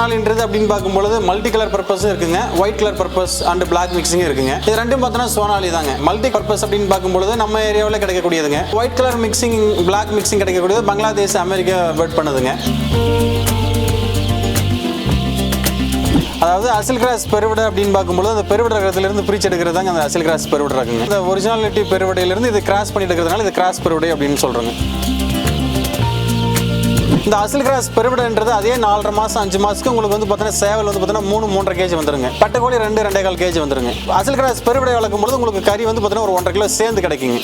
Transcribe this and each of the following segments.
சோனாலின்றது அப்படின்னு பார்க்கும்பொழுது multi colour பர்பஸும் இருக்குங்க. White colour purpose and black mixing இருக்குங்க. இது ரெண்டும் பார்த்தோன்னா சோனாலி தாங்க. மல்டி பர்பஸ் அப்படின்னு பார்க்கும்பொழுது நம்ம ஏரியாவில் கிடைக்கக்கூடியதுங்க. White colour mixing black mixing கிடைக்கக்கூடியது பங்களாதேஷ் அமெரிக்கா பேர்ட் பண்ணுதுங்க. அதாவது அசில் கிராஸ் பெருவிடை அப்படின்னு பார்க்கும்போது அந்த பெருவிட ரகத்திலிருந்து பிரிச்சு எடுக்கிறது தாங்க அந்த அசில் கிராஸ் பெருவிட ரகங்க. இந்த ஒரிஜினாலிட்டி பெருவிடையிலிருந்து இது கிராஸ் பண்ணிட்டு இருக்கிறதுனால இது கிராஸ் பெருவிடை அப்படின்னு சொல்றோங்க. இந்த அசில் கிராஸ் பெருவிடன்றது அதே நாலரை மாசம் அஞ்சு மாசத்துக்கு உங்களுக்கு வந்து பார்த்தீங்கன்னா சேவல் வந்து பார்த்தீங்கன்னா மூணு மூன்றரை கேஜி வந்துருங்க. பட்டுக்கோழி ரெண்டு ரெண்டே கால் கேஜி வந்துருங்க. அசில் கிராஸ் பெருவிடை வளர்க்கும் பொழுது உங்களுக்கு கறி வந்து பார்த்தீங்கன்னா ஒரு ஒன்றரை கிலோ சேர்ந்து கிடைக்குங்க.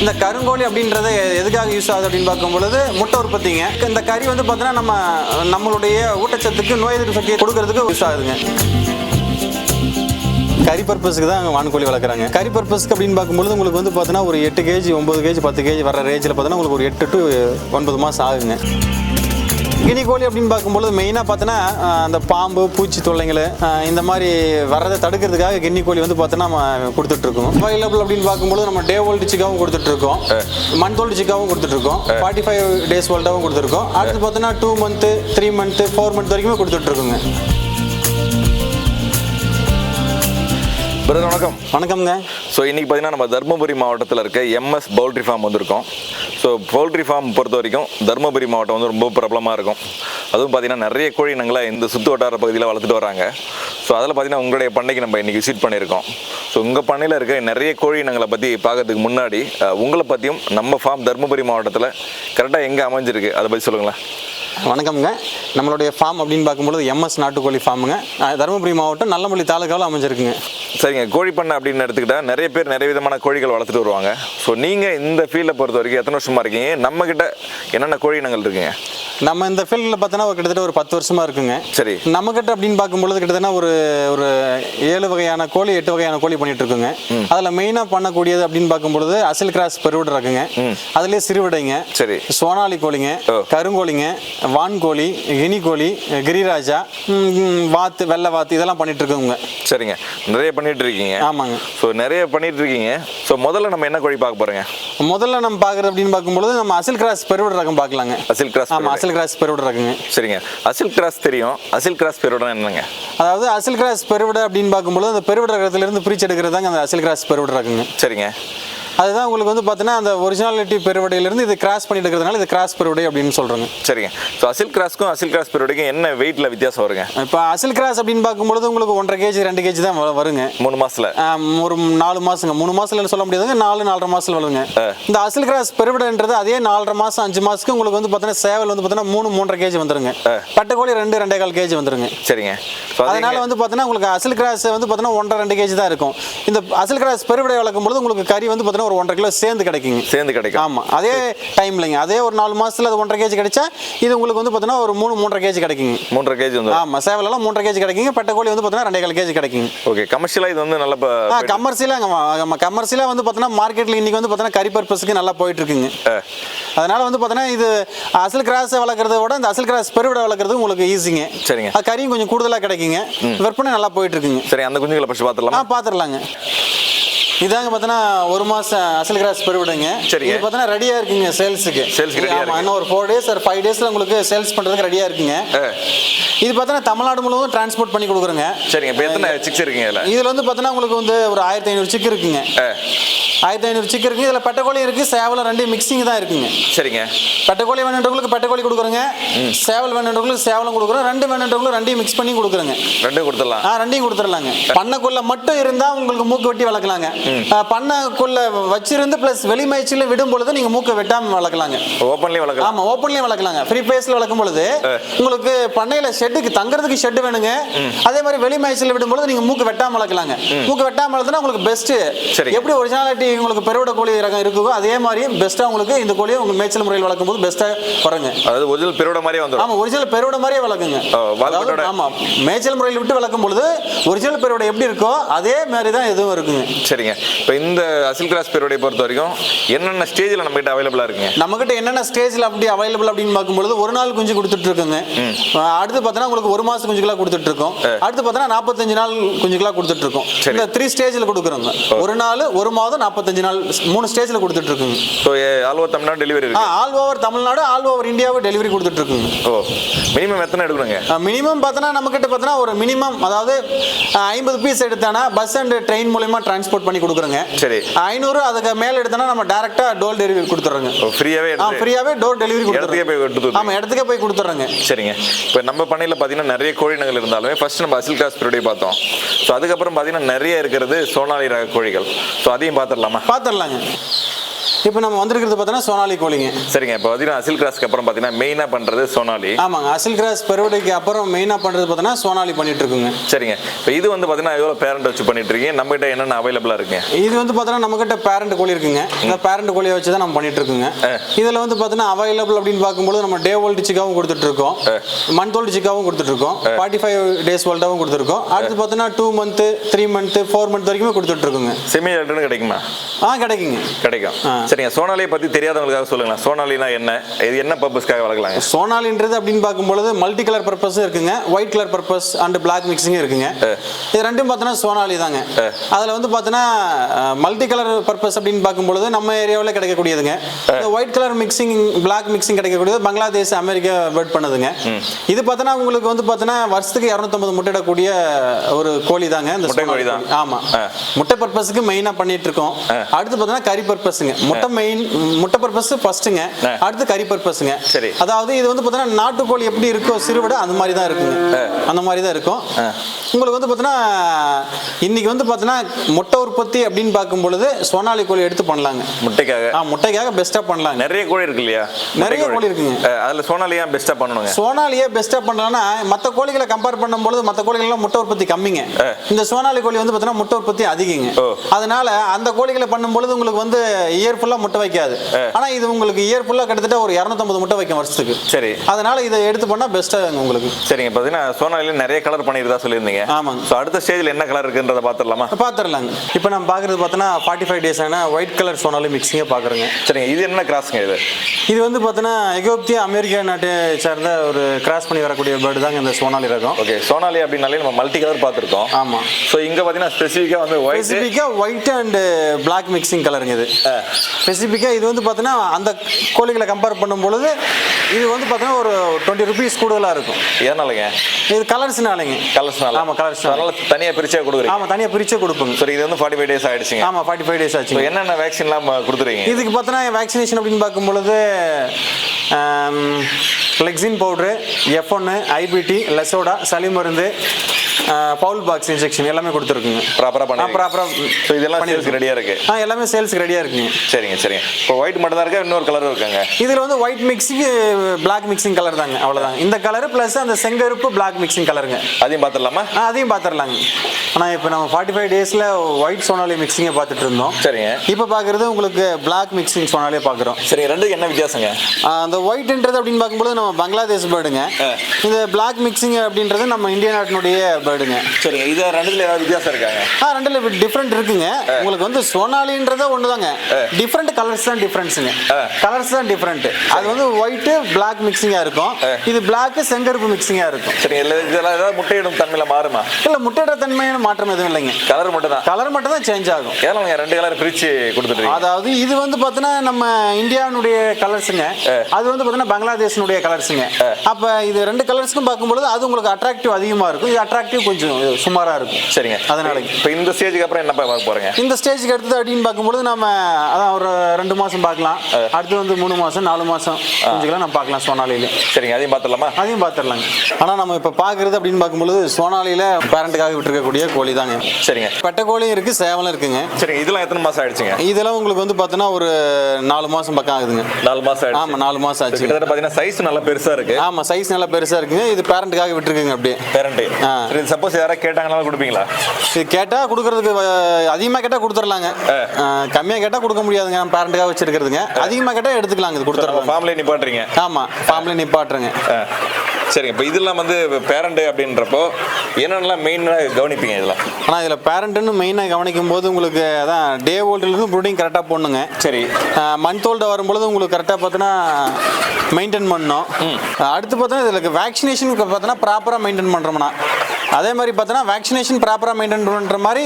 இந்த கருங்கோழி அப்படின்றத எதுக்காக யூஸ் ஆகுது அப்படின்னு பார்க்கும்பொழுது முட்டை உற்பத்திங்க. இந்த கறி வந்து பார்த்தீங்கன்னா நம்ம நம்மளுடைய ஊட்டச்சத்துக்கு நோய் எதிர்ப்பு சக்தியை கொடுக்கறதுக்கு யூஸ் ஆகுதுங்க. கறி பர்பஸ்க்கு தான் வான்கோழி வளர்க்குறாங்க. கறி பர்பஸ்க்கு அப்படின்னு பார்க்கும்பொழுது உங்களுக்கு வந்து பார்த்தீங்கன்னா ஒரு எட்டு கேஜி ஒம்பது கேஜி பத்து கேஜி வர ரேஞ்சில் பார்த்தீங்கன்னா உங்களுக்கு ஒரு எட்டு டு ஒன்பது மாதம் ஆகுங்க. கினி கோழி அப்படின்னு பார்க்கும்பொழுது மெயினாக பார்த்தோன்னா அந்த பாம்பு பூச்சி தொல்லைங்கள் இந்த மாதிரி வர்றதை தடுக்கிறதுக்காக கின்னி கோழி வந்து பார்த்தோன்னா நம்ம கொடுத்துட்ருக்கோம் அவைலபிள் அப்படின்னு பார்க்கும்போது நம்ம டே ஓல்டு சிக்காவும் கொடுத்துட்ருக்கோம் மந்த் ஓல்டு சிக்காவும் கொடுத்துட்ருக்கோம் ஃபார்ட்டி ஃபைவ் டேஸ் ஓல்டாகவும் கொடுத்துருக்கோம் அடுத்து பார்த்தோன்னா two month three month four month வரைக்குமே கொடுத்துட்ருக்கோங்க பிரதர் வணக்கம். வணக்கம்ங்க. ஸோ இன்றைக்கி பார்த்தீங்கன்னா நம்ம தருமபுரி மாவட்டத்தில் இருக்க எம்எஸ் பவுல்ட்ரி ஃபார்ம் வந்திருக்கோம். ஸோ பவுல்ட்ரி ஃபார்ம் பொறுத்த வரைக்கும் தருமபுரி மாவட்டம் வந்து ரொம்ப பிரபலமாக இருக்கும். அதுவும் பார்த்தீங்கன்னா நிறைய கோழி இனங்களை இந்த சுற்று வட்டார பகுதியில் வளர்த்துட்டு வராங்க. ஸோ அதில் பார்த்தீங்கன்னா உங்களுடைய பண்ணைக்கு நம்ம இன்றைக்கி விசிட் பண்ணியிருக்கோம். ஸோ உங்கள் பண்ணையில் இருக்க நிறைய கோழி இனங்களை பற்றி பார்க்கறதுக்கு முன்னாடி உங்களை பற்றியும் நம்ம ஃபார்ம் தருமபுரி மாவட்டத்தில் கரெக்டாக எங்கே அமைஞ்சிருக்கு? அதை பற்றி சொல்லுங்களேன். வணக்கம்ங்க. நம்மளுடைய ஃபார்ம் அப்படின்னு பார்க்கும்பொழுது எம்எஸ் நாட்டுக்கோழி ஃபார்முங்க தருமபுரி மாவட்டம் நல்லமல்லி தாலுக்காவில் அமைஞ்சிருக்குங்க. சரிங்க. கோழி பண்ணை அப்படின்னு எடுத்துக்கிட்டா நிறைய பேர் நிறைய விதமான கோழிகள் வளர்த்துட்டு வருவாங்க. ஸோ நீங்கள் இந்த ஃபீல்டை பொறுத்த வரைக்கும் எத்தனை வருஷமாக இருக்கீங்க? நம்மக்கிட்ட என்னென்ன கோழி இனங்கள் இருக்குங்க? நம்ம இந்த ஃபீல்டில் பார்த்தோன்னா ஒரு கிட்டத்தட்ட ஒரு பத்து வருஷமா இருக்குங்க. சரி. நம்மக்கிட்ட அப்படின்னு பார்க்கும்பொழுது கிட்டத்தட்ட ஒரு ஒரு ஏழு வகையான கோழி எட்டு வகையான கோழி பண்ணிட்டு இருக்குங்க அதில் மெயினாக பண்ணக்கூடியது அப்படின்னு பார்க்கும்பொழுது அசில் கிராஸ் பெருவிட இருக்குங்க. அதுலேயே சிறுவிடைங்க சரி. சோனாலி கோழிங்க. கருங்கோழிங்க வான்கோழி கினி கோழி கிரிராஜா வாத்து வெள்ளை வாத்து இதெல்லாம் பண்ணிட்டு இருக்கோங்க சரிங்க. நிறைய பண்ணிட்டு இருக்கீங்க ஆமாங்க. ஸோ நிறைய பண்ணிட்டு இருக்கீங்க ஸோ முதல்ல நம்ம என்ன கோழி பார்க்க போறோங்க? முதல்ல நம்ம பார்க்குறது அப்படின்னு பார்க்கும்பொழுது நம்ம அசில் கிராஸ் பெருவிட ரகம் பார்க்கலாங்க. அசில் கிராஸ் ஆமாம் அசில் கிராஸ் பெருவிட ரகங்க சரிங்க. அசில் கிராஸ் தெரியும். அசில் கிராஸ் பேரோட என்னங்க? அதாவது அசில் கிராஸ் பெருவிட அப்படின்னு பார்க்கும்பொழுது அந்த பெருவிட ரகத்திலிருந்து பிரிச்சு எடுக்கிறது தாங்க அந்த அசில் கிராஸ் பெருவிட ரகங்க சரிங்க. அதுதான் உங்களுக்கு வந்து பார்த்தீங்கன்னா அந்த ஒரிஜினாலிட்டி பெருவிடையிலிருந்து இது கிராஸ் பண்ணிட்டு இருக்கிறதுனால இது கிராஸ் பெருவிடை அப்படின்னு சொல்கிறோங்க சரிங்க. ஸோ அசில் கிராஸ்க்கும் அசில் கிராஸ் பேரோடைக்கும் என்ன வெயிட்ல வித்தியாசம் வருங்க? இப்போ அசில் கிராஸ் அப்படின்னு பார்க்கும்பொழுது உங்களுக்கு ஒன்றரை கேஜி ரெண்டு கேஜி தான் வருங்க. மூணு மாசத்துல? ஒரு நாலு மாசங்க. மூணு மாசத்துல சொல்ல முடியாதுங்க. நாலு நாலரை மாசத்துல வருங்க. இந்த அசில் கிராஸ் பெருவிடன்றது அதே நாலரை மாசம் அஞ்சு மாசத்துக்கு உங்களுக்கு வந்து பார்த்தீங்கன்னா சேவல் வந்து பார்த்தீங்கன்னா மூணு மூன்றரை கேஜி வந்துருங்க. பட்டைக்கோழி ரெண்டு ரெண்டே கால் கேஜி வந்துருங்க. சரிங்க. அதனால வந்து பார்த்தீங்கன்னா உங்களுக்கு அசில் கிராஸ் வந்து பார்த்தீங்கன்னா ஒன்றரை ரெண்டு கேஜி தான் இருக்கும். இந்த அசில் கிராஸ் பெருவிடை வளர்க்கும் பொழுது உங்களுக்கு கறி வந்து பார்த்தீங்கன்னா ஒரு ஒன்றரை கிலோ சேர்ந்து கிடைக்குங்க. சேர்ந்து கிடைக்கும். ஆமா. அதே டைம்லங்க அதே ஒரு நாலு மாசத்துல அது ஒன்றரை கேஜி கிடைச்சா இது உங்களுக்கு வந்து பார்த்தீங்கன்னா ஒரு மூணு மூன்றரை கேஜி கிடைக்குங்க. மூன்றரை கேஜி வந்து ஆமா. சேவலெல்லாம் மூன்றரை கேஜி கிடைக்குங்க. பட்டைக்கோழி வந்து பார்த்தீங்கன்னா ரெண்டே கால் கேஜி கிடைக்குங்க. ஓகே கமர்ஷியலாக இது வந்து நல்ல கமர்ஷியலாக நம்ம கமர்ஷியலாக வந்து பார்த்தீங்கன்னா மார்க்கெட்டில் இன்னைக்கு வந்து பார்த்தீங்கன்னா கறி பர்பஸ்க்கு நல்லா போயிட்டு இருக்குங்க. அதனால வந்து பார்த்தீங்கன்னா இது அசல் கிராஸ் வளர்க்குறத விட இந்த அசல் கிராஸ் பெருவிட வளர்க்குறது உங்களுக்கு ஈஸிங்க சரிங்க. அது கறியும் கொஞ்சம் கூடுதலாக கிடைக்குங்க. விற்பனை நல்லா போயிட்டு இருக்குங்க. சரி அந்த குஞ்சுகளை ஆ பார்த்துடலாமா பார்த்துடலாங்க இதாங்க பார்த்தீங்கன்னா ஒரு மாதம் அசல் கிராஸ் பெருவிடுங்க. சரிங்க. இது பார்த்தீங்கன்னா ரெடியாக இருக்குங்க சேல்ஸுக்கு. Sales க்கு ready-ஆ ஆமாம் இருக்கு. இன்னும் ஒரு ஃபோர் டேஸ் ஒரு ஃபைவ் டேஸில் உங்களுக்கு சேல்ஸ் பண்ணுறதுக்கு ரெடியாக இருக்குங்க. இது பார்த்தீங்கன்னா தமிழ்நாடு முழுவதும் டிரான்ஸ்போர்ட் பண்ணி கொடுக்குறோங்க. சரிங்க இப்போ எத்தனை சிக்ஸ் இருக்குங்க இதில்? இதில் வந்து பார்த்தீங்கன்னா உங்களுக்கு வந்து ஒரு ஆயிரத்தி ஐநூறு சிக்கு இருக்குங்க. ஆயிரத்தி ஐநூறு சிக்கு இருக்குது இதில் பெட்டக்கோழி இருக்குது சேவலம் ரெண்டு மிக்சிங் தான் இருக்குங்க. சரிங்க. பெட்டக்கோழி வேணுன்றவங்களுக்கு பெட்டக்கோழி கொடுக்குறோங்க. சேவல் வேணுன்றவங்களுக்கு சேவலம் கொடுக்குறோம். ரெண்டு வேணுன்றவங்களுக்கு ரெண்டையும் மிக்ஸ் பண்ணி கொடுக்குறோங்க. ரெண்டும் கொடுத்துடலாம். ஆ ரெண்டையும் கொடுத்துடலாங்க. பண்ணைக்குள்ள மட்டும் இருந்தா உங்களுக்கு மூக்கு வெட்டி வளர்க்கலாங்க. பண்ணைக்குள்ள வச்சிருந்து பிளஸ் வெளி மேய்ச்சல விடும் பொழுது நீங்க மூக்கை வெட்டாம வளர்க்கலாங்க. ஓப்பன்லேயும் வளர்க்கலாம். ஆமா ஓப்பன்லயும் வளர்க்கலாங்க. ஃப்ரீ பேஸ்ல வளர்க்கும் பொழுது உங்களுக்கு பண்ணையில ஷெட்டுக்கு தங்குறதுக்கு ஷெட் வேணுங்க. அதே மாதிரி வெளி மேய்ச்சல விடும் பொழுது நீங்க மூக்கு வெட்டாம வளர்க்கலாங்க. மூக்கு வெட்டாம வளர்த்தனா உங்களுக்கு பெஸ்ட். எப்படி ஒரிஜினாலிட்டி உங்களுக்கு பெருவிட கோழி ரகம் இருக்குதோ அதே மாதிரி பெஸ்ட்டா உங்களுக்கு இந்த கோழியை உங்க மேய்ச்சல் முறையில் வளர்க்கும் போது பெஸ்ட்டா வருங்க அதாவது ஒரிஜினல் பெருவிட மாதிரியே வந்துடும். ஆமா ஒரிஜினல் பெருவிட மாதிரியே வளர்க்குங்க. ஆமா மேய்ச்சல் முறையில் விட்டு வளர்க்கும் பொழுது ஒரிஜினல் பெருவிட எப்படி இருக்கோ அதே மாதிரி தான் இதுவும் இருக்குங்க. சரிங்க. இப்போ இந்த அசில் கிராஸ் பேரோடைய பொறுத்த வரைக்கும் என்னென்ன ஸ்டேஜில் நம்மகிட்ட அவைலபிளாக இருக்குங்க? நம்மகிட்ட என்னென்ன ஸ்டேஜில் அப்படி அவைலபிள் அப்படின்னு பார்க்கும்பொழுது ஒரு நாள் குஞ்சு கொடுத்துட்டு இருக்குங்க அடுத்து பார்த்தோன்னா உங்களுக்கு ஒரு மாசம் குஞ்சுகளா கொடுத்துட்டு இருக்கோம் அடுத்து பார்த்தோன்னா நாற்பத்தஞ்சு நாள் குஞ்சுகளா கொடுத்துட்டு இருக்கோம். இந்த த்ரீ ஸ்டேஜில் கொடுக்குறோங்க. ஒரு நாள் ஒரு மாதம் நாற்பத்தஞ்சு நாள் மூணு ஸ்டேஜில் கொடுத்துட்டு இருக்குங்க so all over Tamil Nadu delivery all over Tamil Nadu all over இந்தியாவை டெலிவரி கொடுத்துட்டு இருக்குங்க ஓ மினிமம் எத்தனை எடுக்கணுங்க? மினிமம் பார்த்தோன்னா நம்மக்கிட்ட பார்த்தோன்னா ஒரு மினிமம் அதாவது ஐம்பது பீஸ் எடுத்தானா பஸ் அண்ட் ட்ரெயின் மூலயமா டிரான்ஸ்போர்ட் பண்ணி கொடுக்குறோங்க. சரி. ஐநூறு அதுக்கு மேலே எடுத்தோன்னா நம்ம டேரெக்டாக டோர் டெலிவரி கொடுத்துட்றோங்க ஃப்ரீயாகவே ஆ எடுத்து ஃப்ரீயாகவே டோர் டெலிவரி கொடுத்துறோம். ஆமாம் இடத்துக்கே போய் கொடுத்துட்றோங்க சரிங்க. இப்போ நம்ம பண்ணையில் பார்த்தீங்கன்னா நிறைய கோழினங்கள் இருந்தாலுமே ஃபர்ஸ்ட் நம்ம அசில் கிராஸ் பீரோடைய பார்த்தோம். ஸோ அதுக்கப்புறம் பார்த்தீங்கன்னா நிறைய இருக்கிறது சோனாலி ரக கோழிகள். ஸோ அதையும் பார்த்துடலாமா பார்த்துடலாங்க இப்போ நம்ம வந்திருக்கிறது பார்த்தோன்னா சோனாலி கோழிங்க. சரிங்க இப்போ பார்த்தீங்கன்னா அசில் கிராஸ்க்கு அப்புறம் பார்த்தீங்கன்னா மெயினாக பண்ணுறது சோனாலி. ஆமாங்க அசில் கிராஸ் பெருவடைக்கு அப்புறம் மெயினாக பண்ணுறது பார்த்தோன்னா சோனாலி பண்ணிட்டு இருக்குங்க சரிங்க இப்போ இது வந்து பார்த்தீங்கன்னா எவ்வளோ பேரண்ட் வச்சு பண்ணிட்டு இருக்கீங்க நம்மகிட்ட என்னென்ன அவைலபிளாக இருக்குங்க இது வந்து பார்த்தோன்னா நம்மகிட்ட பேரண்ட் கோழி இருக்குங்க. இந்த பேரண்ட் கோழியை வச்சு தான் நம்ம பண்ணிட்டு இருக்குங்க இதில் வந்து பார்த்தோன்னா அவைலபிள் அப்படின்னு பார்க்கும்போது நம்ம டே ஓல்டு சிக்காவும் கொடுத்துட்டு இருக்கோம் மந்த் ஓல்டு சிக்காவும் கொடுத்துட்டு இருக்கோம் ஃபார்ட்டி ஃபைவ் டேஸ் ஓல்டாவும் கொடுத்துருக்கோம். அடுத்து பார்த்தோன்னா two month three month four month வரைக்குமே கொடுத்துட்டு இருக்குங்க செமி அல்ட்ரன்னு கிடைக்குமா? ஆ கிடைக்குங்க. கிடைக்கும். சரிங்க சோனாலியை பற்றி தெரியாதவங்களுக்காக சொல்லுங்களேன். சோனாலினா என்ன? இது என்ன பர்பஸ்க்காக வளர்க்கலாங்க? சோனாலின்றது அப்படின்னு பார்க்கும்பொழுது மல்டி கலர் பர்பஸும் இருக்குங்க. White colour purpose and black மிக்சிங்கும் இருக்குங்க. இது ரெண்டும் பார்த்தோன்னா சோனாலி தாங்க. அதில் வந்து பார்த்தோன்னா மல்டி கலர் பர்பஸ் அப்படின்னு பார்க்கும்பொழுது நம்ம ஏரியாவில் கிடைக்கக்கூடியதுங்க. இந்த white colour mixing black mixing கிடைக்கக்கூடியது பங்களாதேஷ் அமெரிக்கா பேர்ட் பண்ணதுங்க. இது பார்த்தோன்னா உங்களுக்கு வந்து பார்த்தோன்னா வருஷத்துக்கு இரநூத்தம்பது முட்டையிடக்கூடிய ஒரு கோழி தாங்க இந்த கோழி தான். கோழி. ஆமா. ஆ. முட்டை பர்பஸுக்கு மெயினாக பண்ணிட்டு இருக்கோம். அடுத்து பார்த்தோன்னா கறி பர்பஸுங்க முட்டை மெயின் முட்டை பர்பஸ் ஃபர்ஸ்ட்டுங்க. அடுத்து கறி பர்பஸுங்க சரி. அதாவது இது வந்து பார்த்தீங்கன்னா நாட்டுக்கோழி எப்படி இருக்கோ சிறுவிட அந்த மாதிரி தான் இருக்குங்க அந்த மாதிரி தான் இருக்கும் உங்களுக்கு வந்து பார்த்தீங்கன்னா இன்னைக்கு வந்து பார்த்தீங்கன்னா முட்டை உற்பத்தி அப்படின்னு பார்க்கும் பொழுது சோனாலி கோழி எடுத்து பண்ணலாங்க. முட்டைக்காக? ஆ முட்டைக்காக பெஸ்ட்டாக பண்ணலாங்க. நிறைய கோழி இருக்கு இல்லையா? நிறைய கோழி இருக்குங்க. அதுல சோனாலியா பெஸ்ட்டாக பண்ணணுங்க? சோனாலியே பெஸ்ட்டாக பண்ணலாம்னா மற்ற கோழிகளை கம்பேர் பண்ணும்பொழுது மற்ற கோழிகள்லாம் முட்டை உற்பத்தி கம்மிங்க. இந்த சோனாலி கோழி வந்து பார்த்தீங்கன்னா முட்டை உற்பத்தி அதிகங்க. அதனால அந்த கோழிகளை பண்ணும்பொழுது உங்களுக்கு வந்து இயர் ஃபுல்லாக முட்டை வைக்காது. ஆனால் இது உங்களுக்கு இயர் ஃபுல்லாக கிட்டத்தட்ட ஒரு இரநூத்தம்பது முட்டை வைக்கும் வருஷத்துக்கு. சரி. அதனால இதை எடுத்து பண்ணால் பெஸ்ட்டாக உங்களுக்கு. சரிங்க பார்த்தீங்கன்னா சோனாலியில் நிறைய கலர் பண்ணியிருந்தா சொல்லியிருந்தீங்க. ஆமாங்க. ஸோ அடுத்த ஸ்டேஜில் என்ன கலர் இருக்குன்றத பார்த்துடலாமா பார்த்துடலாங்க இப்போ நம்ம பார்க்குறது பார்த்தோன்னா ஃபார்ட்டி ஃபைவ் டேஸ் ஆனால் ஒயிட் கலர் சோனாலி மிக்சிங்கே பார்க்குறோங்க சரிங்க இது என்ன கிராஸுங்க இது? இது வந்து பார்த்தோன்னா எகோப்தியா அமெரிக்கா நாட்டை சார்ந்த ஒரு கிராஸ் பண்ணி வரக்கூடிய பேர்டு தாங்க இந்த சோனாலி ரகம். ஓகே சோனாலி அப்படின்னாலே நம்ம மல்டி கலர் பார்த்துருக்கோம் ஆமாம் ஸோ இங்கே பார்த்தீங்கன்னா ஸ்பெசிஃபிக்காக வந்து ஒயிட் ஸ்பெசிஃபிக்காக ஒயிட் அண்ட் பிளாக் மிக்சிங் கலருங்க இது. ஸ்பெசிஃபிக்காக இது வந்து பார்த்தோன்னா அந்த கோழிகளை கம்பேர் பண்ணும் பொழுது இது வந்து பார்த்தோன்னா ஒரு டுவெண்ட்டி ருபீஸ் கூடுதலாக இருக்கும். ஏனாலங்க இது கலர்ஸ்னாலங்க கலர்ஸ்னால ஆமா, colours அதனால தனியாக பிரிச்சா கொடுக்குறீங்க. ஆமாம் தனியாக பிரிச்சே கொடுப்போங்க. சரி இது வந்து ஃபார்ட்டி ஃபைவ் டேஸ் ஆயிடுச்சுங்க. ஆமாம் ஃபார்ட்டி ஃபைவ் டேஸ் ஆச்சு என்னென்ன வேக்சின்லாம் கொடுத்துருவீங்க இதுக்கு பார்த்தோன்னா வேக்சினேஷன் அப்படின்னு பார்க்கும் பொழுது லெக்ஸின் பவுட்ரு எஃப் ஒன்று ஐபிடி லெசோடா சளி மருந்து பவுல் பாக்ஸ் இன்ஜெக்ஷன் எல்லாமே கொடுத்துருக்குங்க. ப்ராப்பராக பண்ணி ப்ராப்பராக ஸோ இதெல்லாம் சேல்ஸ்க்கு ரெடியாக இருக்கு. ஆ எல்லாமே சேல்ஸ்க்கு ரெடியாக இருக்குங்க. சரிங்க சரிங்க. இப்போ ஒயிட் மட்டும் தான் இருக்கா? இன்னொரு கலரும் இருக்காங்க. இதில் வந்து white mixing black mixing colour தாங்க. அவ்வளோதாங்க இந்த கலர் ப்ளஸ் அந்த செங்கருப்பு பிளாக் மிக்சிங் கலருங்க அதையும் பார்த்துடலாமா ஆ அதையும் பார்த்துடலாங்க ஆனால் இப்போ நம்ம ஃபார்ட்டி ஃபைவ் டேஸில் ஒயிட் சோனாலி மிக்சிங்கை பார்த்துட்டு இருந்தோம். சரிங்க. இப்போ பார்க்குறது உங்களுக்கு பிளாக் மிக்சிங் சோனாலியே பார்க்குறோம் சரி ரெண்டுக்கு என்ன வித்தியாசங்க? அந்த ஒயிட்ன்றது அப்படின்னு பார்க்கும்போது நம்ம பங்களாதேஷ் பேர்டுங்க. இந்த பிளாக் மிக்சிங் அப்படின்றது நம்ம இந்திய நாட்டினுடைய பேர்டுங்க. சரிங்க இது ரெண்டுல ஏதாவது வித்தியாசம் இருக்காங்க? ஆ ரெண்டுல டிஃப்ரெண்ட் இருக்குங்க. உங்களுக்கு வந்து சோனாலின்றதே ஒன்று தாங்க டிஃப்ரெண்ட் கலர்ஸ் தான் டிஃப்ரெண்ட்ஸுங்க கலர்ஸ் தான் டிஃப்ரெண்ட் அது வந்து ஒயிட்டு பிளாக் மிக்சிங்காக இருக்கும். இது பிளாக் செங்கருப்பு மிக்சிங்காக இருக்கும். சரி இதெல்லாம் ஏதாவது முட்டையிடும் தன்மையில் மாறுமா? இல்லை முட்டையிட தன்மையான மாற்றம் எதுவும் இல்லைங்க. கலர் மட்டும் தான் கலர் மட்டும் தான் சேஞ்ச் ஆகும். ஏன்னா நீங்க ரெண்டு கலர் பிரிச்சு கொடுத்துட்றீங்க? அதாவது இது வந்து பார்த்தீங்கன்னா நம்ம இந்தியாவுடைய கலர்ஸுங்க அது வந்து பார்த்தீங்கன்னா பங்களாதேஷனுடைய கலர்ஸுங்க அப்போ இது ரெண்டு கலர்ஸ்க்கும் பார்க்கும்பொழுது அது உங்களுக்கு அட்ராக்டிவ் அதிகமாக இருக்கும். இது அட்ராக்டிவ் கொஞ்சம் சுமாராக இருக்கும். சரிங்க. அதனால இப்போ இந்த ஸ்டேஜுக்கு அப்புறம் என்ன பார்க்க போறீங்க? இந்த ஸ்டேஜுக்கு அடுத்தது அப்படின்னு பார்க்கும்பொழுது நம்ம அதான் ஒரு ரெண்டு மாதம் பார்க்கலாம். அடுத்து வந்து மூணு மாதம் நாலு மாதம் குஞ்சுக்கெல்லாம் நம்ம பார்க்கலாம் சோனாலியில். சரிங்க அதையும் பார்த்துடலாமா? அதையும் பார்த்துடலாங்க. ஆனால் நம்ம இப்போ பார்க்குறது அப்படின்னு பார்க்கும்பொழுது சோனாலியில் பேரண்ட்டுக்காக விட்டுருக்கக்கூடிய கோழி தாங்க. சரிங்க. பெட்டை கோழியும் இருக்குது சேவலும் இருக்குங்க. சரிங்க இதெல்லாம் எத்தனை மாசம் ஆயிடுச்சுங்க? இதெல்லாம் உங்களுக்கு வந்து பார்த்தீங்கன்னா ஒரு நாலு மாதம் பக்கம் ஆகுதுங்க. நாலு மாசம் ஆயிடுச்சு. ஆமாம் நாலு மாதம் ஆச்சு. கிட்டத்தட்ட பார்த்தீங்கன்னா சைஸ் நல்லா பெருசா இருக்கு. ஆமாம் சைஸ் நல்லா பெருசாக இருக்குங்க. இது பேரண்ட்டுக்காக விட்டுருக்குங்க அப்படியே. பேரண்ட்டு. சரி சப்போஸ் யாராவது கேட்டாங்கனாலும் கொடுப்பீங்களா? இது கேட்டால் கொடுக்கறதுக்கு அதிகமாக கேட்டால் கொடுத்துடலாங்க கம்மியாக கேட்டால் கொடுக்க முடியாதுங்க. நம்ம பேரண்ட்டுக்காக வச்சிருக்கிறதுங்க. அதிகமாக கேட்டால் எடுத்துக்கலாங்க இது நம்ம கொடுத்துடலாம் ஃபார்ம்லேயே நிப்பாட்டுறீங்க. ஆமாம் ஃபேமிலி நிப்பாட்டுறேங்க. சரிங்க இப்போ இதெல்லாம் வந்து பேரண்ட் அப்படின்றப்போ என்னென்னலாம் மெயினாக கவனிப்பீங்க இதில் ஆனால் இதில் பேரண்ட்டுன்னு மெயினாக கவனிக்கும் போது உங்களுக்கு அதான் டே ஓல்டுலேருந்து ப்ரூடிங் கரெக்டாக போடணுங்க. சரி. மந்த் ஓல்டு வரும்பொழுது உங்களுக்கு கரெக்டாக பார்த்தோன்னா மெயின்டைன் பண்ணணும். அடுத்து பார்த்தோன்னா இதில் வேக்சினேஷன் பார்த்தோன்னா ப்ராப்பராக மெயின்டைன் பண்ணுறோம்னா அதே மாதிரி பார்த்தோன்னா வேக்சினேஷன் ப்ராப்பராக மெயின்டைன் பண்ணுற மாதிரி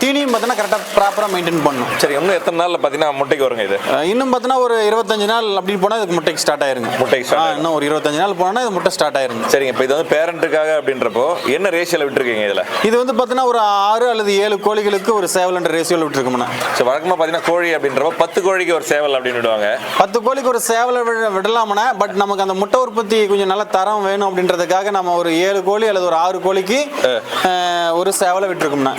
தீனியும் பார்த்தோன்னா கரெக்டாக ப்ராப்பராக மெயின்டைன் பண்ணணும். சரி இன்னும் எத்தனை நாளில் பார்த்தீங்கன்னா முட்டைக்கு வருங்க இது? இன்னும் பார்த்தோன்னா ஒரு இருபத்தஞ்சு நாள் அப்படி போனால் இதுக்கு முட்டைக்கு ஸ்டார்ட் ஆயிருங்க. முட்டைக்கு. இன்னும் ஒரு இருபத்தஞ்சு நாள் போனால் இது முட்டை ஸ்டார்ட் ஆயிருங்க. சரிங்க இப்போ இது வந்து பேரண்ட்டுக்காக அப்படின்றப்போ என்ன ரேஷியோவில் விட்டுருக்கீங்க இதில்? இது வந்து பார்த்தோன்னா ஒரு ஆறு அல்லது ஏழு கோழிகளுக்கு ஒரு சேவல் ரேஷியோவில் விட்டுருக்கோம்னா ஸோ வழக்கமாக பார்த்தீங்கன்னா கோழி அப்படின்றப்போ பத்து கோழிக்கு ஒரு சேவல் அப்படின்னு விடுவாங்க. பத்து கோழிக்கு ஒரு சேவலை விட விடலாமனா பட் நமக்கு அந்த முட்டை உற்பத்தி கொஞ்சம் நல்ல தரம் வேணும் அப்படின்றதுக்காக நம்ம ஒரு ஏழு கோழி அல்லது ஒரு ஆறு கோழிக்கு ஒரு சேவலை விட்டுருக்கோம்னா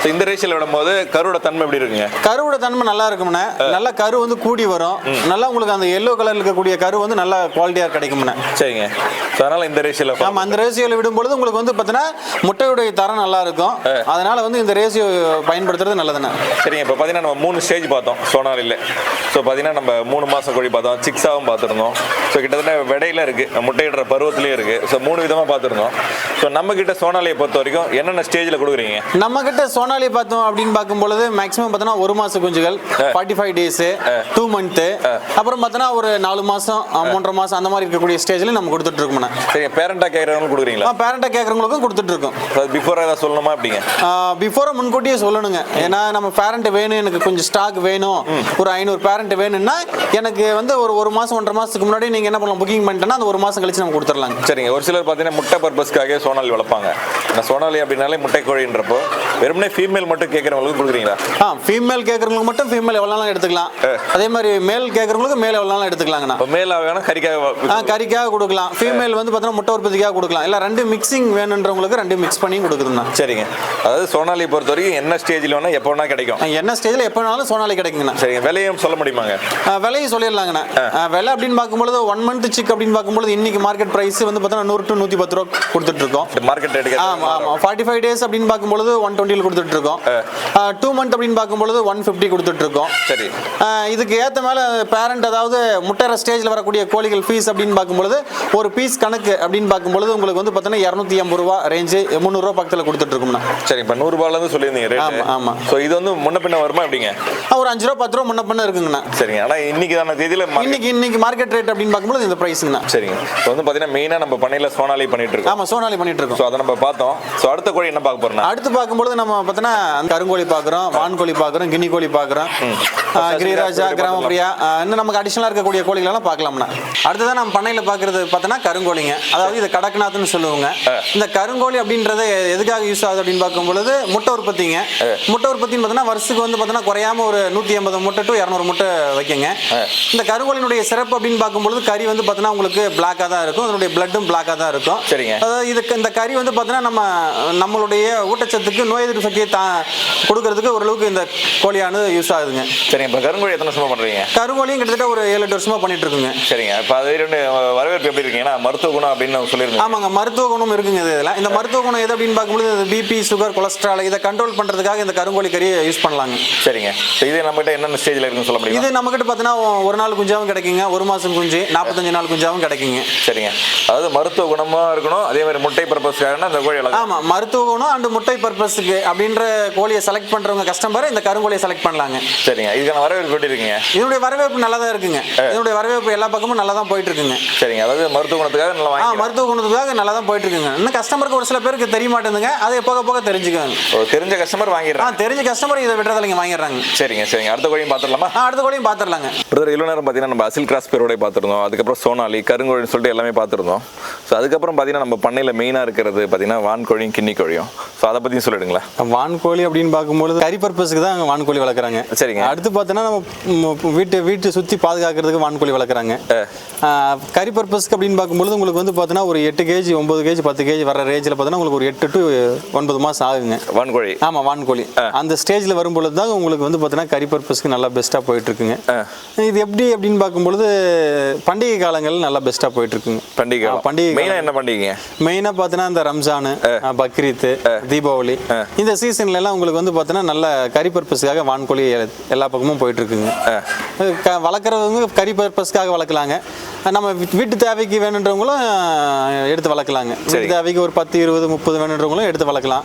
ஸோ இந்த ரேஷியோவில் விடும்போது கருவோட தன்மை எப்படி இருக்குங்க? கருவோட தன்மை நல்லா இருக்கும்னா நல்ல கரு வந்து கூடி வரும். நல்லா உங்களுக்கு அந்த எல்லோ கலர்ல இருக்கக்கூடிய கரு வந்து நல்ல குவாலிட்டியாக கிடைக்கும்னா சரிங்க. ஸோ அதனால் இந்த ரேஷியோவில் ஆமா அந்த ரேஷியோவில் விடும்பொழுது உங்களுக்கு வந்து பார்த்தீங்கன்னா முட்டையுடைய தரம் நல்லா இருக்கும். அதனால வந்து இந்த ரேஷியோ பயன்படுத்துறது நல்லதுண்ணா. சரிங்க இப்போ பார்த்தீங்கன்னா நம்ம மூணு ஸ்டேஜ் பார்த்தோம் சோனாலியில் ஸோ பார்த்தீங்கன்னா நம்ம மூணு மாதம் கோழி பார்த்தோம் சிக்ஸாவும் பார்த்துருந்தோம். ஸோ கிட்டத்தட்ட விடையில இருக்குது முட்டையிடுற பருவத்திலையும் இருக்குது ஸோ மூணு விதமாக பார்த்துருந்தோம். ஸோ நம்ம கிட்ட சோனாலியை பொறுத்த வரைக்கும் என்னென்ன ஸ்டேஜில் கொடுக்குறீங்க? நம்ம கிட்ட சோனாலி பார்த்தோம் அப்படின்னு பார்க்கும் பொழுது மேக்ஸிமம் பார்த்தோன்னா ஒரு மாச குஞ்சுகள் forty five days two month அப்புறம் பார்த்தோன்னா ஒரு நாலு மாசம் மூன்றரை மாசம் அந்த மாதிரி இருக்கக்கூடிய ஸ்டேஜ்ல நம்ம கொடுத்துட்டு இருக்கோம்ண்ணா சரிங்க பேரண்டாக கேட்குறவங்களும் கொடுக்குறீங்களா? பேரண்ட்டை கேட்குறவங்களுக்கும் கொடுத்துட்டு இருக்கோம் பிஃபோர் ஏதாவது சொல்லணுமா அப்படிங்க? பிஃபோரை முன்கூட்டியே சொல்லணுங்க. ஏன்னா நம்ம பேரண்ட் வேணும் எனக்கு கொஞ்சம் ஸ்டாக் வேணும். ஒரு ஐநூறு பேரண்ட் வேணும்னா எனக்கு வந்து ஒரு ஒரு மாசம் ஒன்றரை மாசத்துக்கு முன்னாடி நீங்க என்ன பண்ணலாம்? புக்கிங் பண்ணிட்டேன்னா அந்த ஒரு மாசம் கழிச்சு நம்ம கொடுத்துடலாங்க. சரிங்க ஒரு சிலர் பார்த்தீங்கன்னா முட்டை பர்பஸ்க்காக சோனாலி வளர்ப்பாங்க. சோனாலி அப்படின்னாலே முட்டை கோழின்றப்போ வெறுமனே ஃபீமேல் மட்டும் கேட்குறவங்களுக்கு கொடுக்குறீங்களா? ஆ ஃபீமேல் கேட்குறவங்களுக்கு மட்டும் ஃபீமேல் எவ்வளோ நாளும் எடுத்துக்கலாம் அதே மாதிரி மேல் கேட்குறவங்களுக்கு மேல் எவ்வளோ நாளும் எடுத்துக்கலாங்கண்ணா. இப்போ மேல் வேணா கறிக்காக ஆ கறிக்காக கொடுக்கலாம். ஃபீமேல் வந்து பார்த்தோன்னா முட்டை உற்பத்திக்காக கொடுக்கலாம். இல்லை ரெண்டு மிக்சிங் வேணுன்றவங்களுக்கு ரெண்டு மிக்ஸ் பண்ணி கொடுக்குதுண்ணா சரிங்க. அதாவது சோனாலியை பொறுத்த வரைக்கும் என்ன ஸ்டேஜில் வேணா எப்போ வேணா கிடைக்கும். என்ன ஸ்டேஜில் எப்போ வேணாலும் சோனாலி கிடைக்குங்கண்ணா. சரிங்க. விலையும் சொல்ல முடியுமாங்க? விலையும் சொல்லிடலாங்கண்ணா. விலை அப்படின்னு பார்க்கும்பொழுது ஒன் மந்த் சிக் அப்படின்னு பார்க்கும்பொழுது இன்னைக்கு மார்க்கெட் ப்ரைஸ் வந்து பார்த்தோன்னா நூறு டு நூற்றி பத்து ரூபா கொடுத்துட்டு இருக்கோம் மார்க்கெட் ரேட்டுக்கு ஆமாம் ஆமாம் ஃபார்ட்டி ஃபைவ் டேஸ் அப்படின்னு பார்க்கும்பொழுது ஒன் டுவெண்ட்டியில் கொடுத்துட்டு இருக்கோம் டூ மந்த் அப்படின்னு பார்க்கும்பொழுது ஒன் ஃபிஃப்டி கொடுத்துட்டு இருக்கோம் சரி இதுக்கு ஏற்ற மேலே பேரண்ட் அதாவது முட்டைற ஸ்டேஜில் வரக்கூடிய கோழிகள் ஃபீஸ் அப்படின்னு பார்க்கும்பொழுது ஒரு பீஸ் கணக்கு அப்படின்னு பார்க்கும்பொழுது உங்களுக்கு வந்து பார்த்தீங்கன்னா இரநூத்தி ஐம்பது ரூபா ரேஞ்சு முந்நூறுரூவா பக்கத்தில் கொடுத்துட்டு இருக்கோம்னா சரி இப்போ நூறுரூபாலேருந்து சொல்லியிருந்தீங்க ரேட் ஆமா, ஆமா. ஸோ இது வந்து முன்ன பின்ன வருமா எப்படிங்க? ஆ, ஒரு அஞ்சு ரூபா பத்து ரூபா முன்ன பண்ண இருக்குங்கண்ணா. சரிங்க ஆனால் இன்னைக்கு தான தேதியில் இன்னைக்கு இன்னைக்கு மார்க்கெட் ரேட் அப்படின்னு பார்க்கும்போது இந்த ப்ரைஸுங்கண்ணா சரிங்க. இப்போ வந்து பார்த்தீங்கன்னா மெயினாக நம்ம பண்ணையில் சோனாலி பண்ணிட்டு இருக்கோம் ஆமாம் சோனாலி பண்ணிட்டு இருக்கோம் ஸோ அதை நம்ம பார்த்தோம். ஸோ அடுத்த கோழி என்ன பார்க்க போறோம்னா அடுத்து பார்க்கும்பொழுது நம்ம பார்த்தோன்னா கருங்கோழி பார்க்குறோம் வான்கோழி பார்க்குறோம் கினி கோழி பார்க்குறோம். கிரிராஜா கிராமப்பிரியா இன்னும் நமக்கு அடிஷனலாக இருக்கக்கூடிய கோழிகளெல்லாம் பார்க்கலாம்னா அடுத்ததான் நம்ம பண்ணையில் பார்க்குறது பார்த்தோன்னா கருங்கோழிங்க. அதாவது இது கடக்நாத்னு சொல்லுவாங்க. இந்த கருங்கோழி அப்படின்றது எதுக்காக யூஸ் ஆகுது அப்படின்னு பார்க்கும்பொழுது முட்டை உற்பத்திங்க. முட்டை உற்பத்தின்னு பார்த்தோன்னா வருஷத்துக்கு வந்து பார்த்தோன்னா குறையாம ஒரு நூற்றி ஐம்பது முட்டை டு இரநூறு முட்டை வைக்குங்க. இந்த கருங்கோழினுடைய சிறப்பு அப்படின்னு பார்க்கும்பொழுது கறி வந்து பார்த்தோன்னா உங்களுக்கு பிளாக்காக தான் இருக்கும். அதனுடைய பிளட்டும் பிளாக்காக தான் இருக்கும். சரிங்க. அதாவது இதுக்கு இந்த கறி வந்து பார்த்தீங்கன்னா நம்ம நம்மளுடைய ஊட்டச்சத்துக்கு நோய் எதிர்ப்பு சக்தியை தா கொடுக்கறதுக்கு ஓரளவுக்கு இந்த கோழியானது யூஸ் ஆகுதுங்க. சரிங்க. இப்போ கருங்கோழி எத்தனை வருஷமா பண்ணுறீங்க கருங்கோழியும் கிட்டத்தட்ட ஒரு ஏழு எட்டு வருஷமா பண்ணிட்டு இருக்குங்க. சரிங்க. இப்போ அது வரவேற்பு எப்படி இருக்கீங்கன்னா மருத்துவ குணம் அப்படின்னு சொல்லியிருந்தேன் ஆமாங்க மருத்துவ குணம் இருக்குங்க இது இதில். இந்த மருத்துவ குணம் எது அப்படின்னு பார்க்கும்போது பிபி சுகர் கொலஸ்ட்ரால் இதை கண்ட்ரோல் பண்ணுறதுக்காக இந்த கருங்கோழி கறியை யூஸ் பண்ணலாங்க. சரிங்க. இது நம்மகிட்ட என்னென்ன ஸ்டேஜில் இருக்குன்னு சொல்ல முடியுமா? இது நம்மகிட்ட பார்த்தீங்கன்னா ஒரு நாள் குஞ்சாவும் கிடைக்குங்க ஒரு மாதம் குஞ்சு நாற்பத்தஞ்சு நாள் குஞ்சாவும் கிடைக்குங்க. சரிங்க. அதாவது மருத்துவ குணமாக இருக்கணும் அதே மாதிரி முட்டை பர்பஸ்க்காக இந்த கோழி ஆமாம் மருத்துவ குணம் அண்ட் முட்டை பர்பஸுக்கு அப்படின்ற கோழியை செலக்ட் பண்ணுறவங்க கஸ்டமர் இந்த கருங்கோழியை செலக்ட் பண்ணலாங்க. சரிங்க. இதுக்கான வரவேற்பு எப்படி இருக்கீங்க? இதனுடைய வரவேற்பு நல்லா தான் இருக்குங்க இதனுடைய வரவேற்பு எல்லா பக்கமும் நல்லா தான் போயிட்டு இருக்குங்க. சரிங்க. அதாவது மருத்துவ குணத்துக்காக நல்லா ஆ மருத்துவ குணத்துக்காக நல்லா தான் போயிட்டு இருக்குங்க இன்னும் கஸ்டமருக்கு ஒரு சில பேருக்கு தெரிய மாட்டேங்குதுங்க அதை போக போக தெரிஞ்சுக்குவாங்க. ஒரு தெரிஞ்ச கஸ்டமர் ஆ வாங்கிடுறாங்க தெரிஞ்ச கஸ்டமர் இதை விடுறதில்லைங்க வாங்கிடுறாங்க. சரிங்க சரிங்க. அடுத்த கோழியும் பார்த்துடலாமா? அடுத்த கோழியும் பார்த்துடலாங்க. பிரதர் இவ்வளோ நேரம் பார்த்தீங்கன்னா நம்ம அசில் கிராஸ் பேரோட பார்த்துருந்தோம். அதுக்கப்புறம் சோனாலி கருங்கோழின்னு சொல்லிட்டு எல்லாமே பார்த்துருந்தோம். ஸோ அதுக்கப்புறம் பார்த்தீங்கன்னா நம்ம பண்ணையில் மெயினாக இருக்கிறது பார்த்தீங்கன்னா வான்கோழியும் கிண்ணி கோழியும் ஸோ அதை பற்றியும் சொல்லிடுங்களா வான்கோழி அப்படின்னு பார்க்கும்பொழுது கறி பர்பஸுக்கு தான் அங்கே வான்கோழி வளர்க்குறாங்க. சரிங்க. அடுத்து பார்த்தோன்னா நம்ம வீட்டு வீட்டு சுற்றி பாதுகாக்கிறதுக்கு வான்கோழி வளர்க்குறாங்க. கறி பர்பஸ்க்கு அப்படின்னு பார்க்கும்பொழுது உங்களுக்கு வந்து பார்த்தோன்னா ஒரு எட்டு கேஜி ஒம்பது கேஜி பத்து கேஜி வர ரேஞ்சில் பார்த்தோன்னா உங்களுக்கு ஒரு எட்டு டு ஒன்பது மாதம் ஆகுங்க. வான்கோழி. ஆமாம் வான்கோழி. அந்த ஸ்டேஜில் வரும்பொழுது தான் உங்களுக்கு வந்து பார்த்தீங்கன்னா கறி பர்பஸ்க்கு நல்லா பெஸ்ட்டாக போயிட்டு இருக்குங்க இது எப்படி அப்படின்னு பார்க்கும்பொழுது பண்டிகை காலங்கள் நல்லா பெஸ்ட்டாக போயிட்டு இருக்குங்க பண்டிகை பண்டிகை மெயினாக என்ன பண்டிகைங்க மெயினாக பார்த்தீங்கன்னா இந்த ரம்ஜானு பக்ரீத் தீபாவளி இந்த சீசன்ல எல்லாம் உங்களுக்கு வந்து பார்த்தீங்கன்னா நல்ல கறி பர்பஸ்க்காக வான்கோழி எல்லா பக்கமும் போயிட்டு இருக்குங்க. வளர்க்குறவங்க கறி பர்பஸ்க்காக வளர்க்கலாங்க. நம்ம வீட்டு தேவைக்கு வேணுன்றவங்களும் எடுத்து வளர்க்கலாங்க. வீட்டு தேவைக்கு ஒரு பத்து இருபது முப்பது வேணுன்றவங்களும் எடுத்து வளர்க்கலாம்.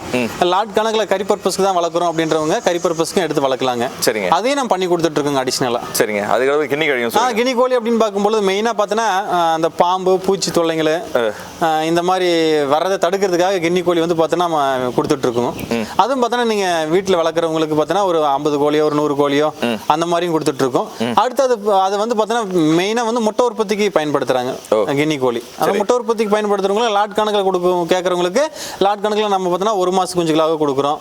லாட் கணக்கில் கறி பர்பஸ்க்கு தான் வளர்க்குறோம் அப்படின்றவங்க கறி பர்பஸ்க்கும் எடுத்து வளர்க்கலாங்க. சரிங்க. அதையும் நம்ம பண்ணி கொடுத்துட்டு இருக்கோங்க அடிஷ்னலாக சரிங்க. அதுக்காக கிண்ணி கழியும் ஆ கினி கோழி அப்படின்னு பார்க்கும்பொழுது மெயினாக பார்த்தோன்னா அந்த பாம்பு பூச்சி தொல்லைங்கள் இந்த மாதிரி வர்றதை தடுக்கிறதுக்காக கின்னி கோழி வந்து பார்த்தோன்னா நம்ம கொடுத்துட்ருக்கோம். அதுவும் பார்த்தோன்னா நீங்கள் வீட்டில் வளர்க்குறவங்களுக்கு பார்த்தோன்னா ஒரு ஐம்பது கோழியோ ஒரு நூறு கோழியோ அந்த மாதிரியும் கொடுத்துட்ருக்கோம். அடுத்து அது அது வந்து பார்த்தோன்னா மெயினாக வந்து முட்டை உற்பத்திக்கு பயன்படுத்துகிறாங்க கின்னி கோழி. அந்த முட்டை உற்பத்திக்கு பயன்படுத்துறவங்களும் லாட் கணக்கில் கொடுக்கும் கேட்குறவங்களுக்கு லாட் கணக்கில் நம்ம பார்த்தோன்னா ஒரு மாதம் குஞ்சுகளாக கொடுக்குறோம்.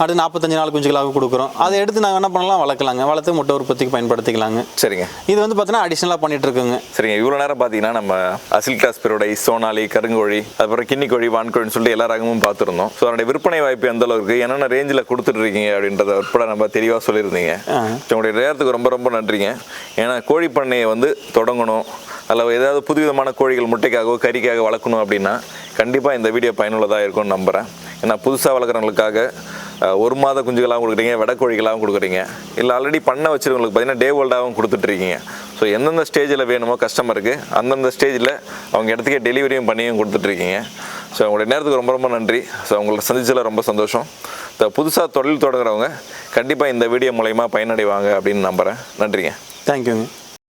அடுத்து நாற்பத்தஞ்சு நாள் குஞ்சுகளாக கொடுக்குறோம். அதை எடுத்து நாங்கள் என்ன பண்ணலாம்? வளர்க்கலாங்க. வளர்த்து முட்டை உற்பத்திக்கு பயன்படுத்திக்கலாங்க. சரிங்க. இது வந்து பார்த்தீங்கன்னா அடிஷ்னலாக பண்ணிட்டு இருக்குங்க சரிங்க. இவ்வளோ நேரம் பார்த்தீங்கன்னா நம்ம அசில் கிளாஸ் பெருடை சோனாலி கருங்கோழி அப்புறம் கிண்ணி கோழி வான்கோழின்னு சொல்லிட்டு எல்லா ரகமும் பார்த்துருந்தோம். ஸோ அதனுடைய விற்பனை வாய்ப்பு எந்த அளவுக்கு? என்னென்ன ரேஞ்சில் கொடுத்துட்டு இருக்கீங்க அப்படின்றத உட்பட நம்ம தெளிவாக சொல்லியிருந்தீங்க. உங்களுடைய நேரத்துக்கு ரொம்ப ரொம்ப நன்றிங்க. ஏன்னா கோழி பண்ணையை வந்து தொடங்கணும். அதில் ஏதாவது புதுவிதமான கோழிகள் முட்டைக்காகவோ கறிக்காக வளர்க்கணும் அப்படின்னா கண்டிப்பாக இந்த வீடியோ பயனுள்ளதாக இருக்கும்னு நம்புகிறேன் ஏன்னா புதுசாக வளர்க்குறவங்களுக்காக ஒரு மாத குஞ்சுகளாகவும் கொடுக்குறீங்க வெடை கோழிகளாகவும் கொடுக்குறீங்க. இல்லை ஆல்ரெடி பண்ண வச்சுருவங்களுக்கு பார்த்தீங்கன்னா டே ஓல்டாகவும் கொடுத்துட்ருக்கீங்க. ஸோ எந்தெந்த ஸ்டேஜில் வேணுமோ கஸ்டமருக்கு அந்தந்த ஸ்டேஜில் அவங்க இடத்துக்கே டெலிவரியும் பண்ணியும் கொடுத்துட்ருக்கீங்க. ஸோ உங்களுடைய நேரத்துக்கு ரொம்ப ரொம்ப நன்றி. ஸோ உங்களை சந்திச்சதில் ரொம்ப சந்தோஷம். ஸோ புதுசாக தொழில் தொடங்குறவங்க கண்டிப்பாக இந்த வீடியோ மூலயமா பயனடைவாங்க அப்படின்னு நம்புகிறேன் நன்றிங்க. தேங்க்யூங்க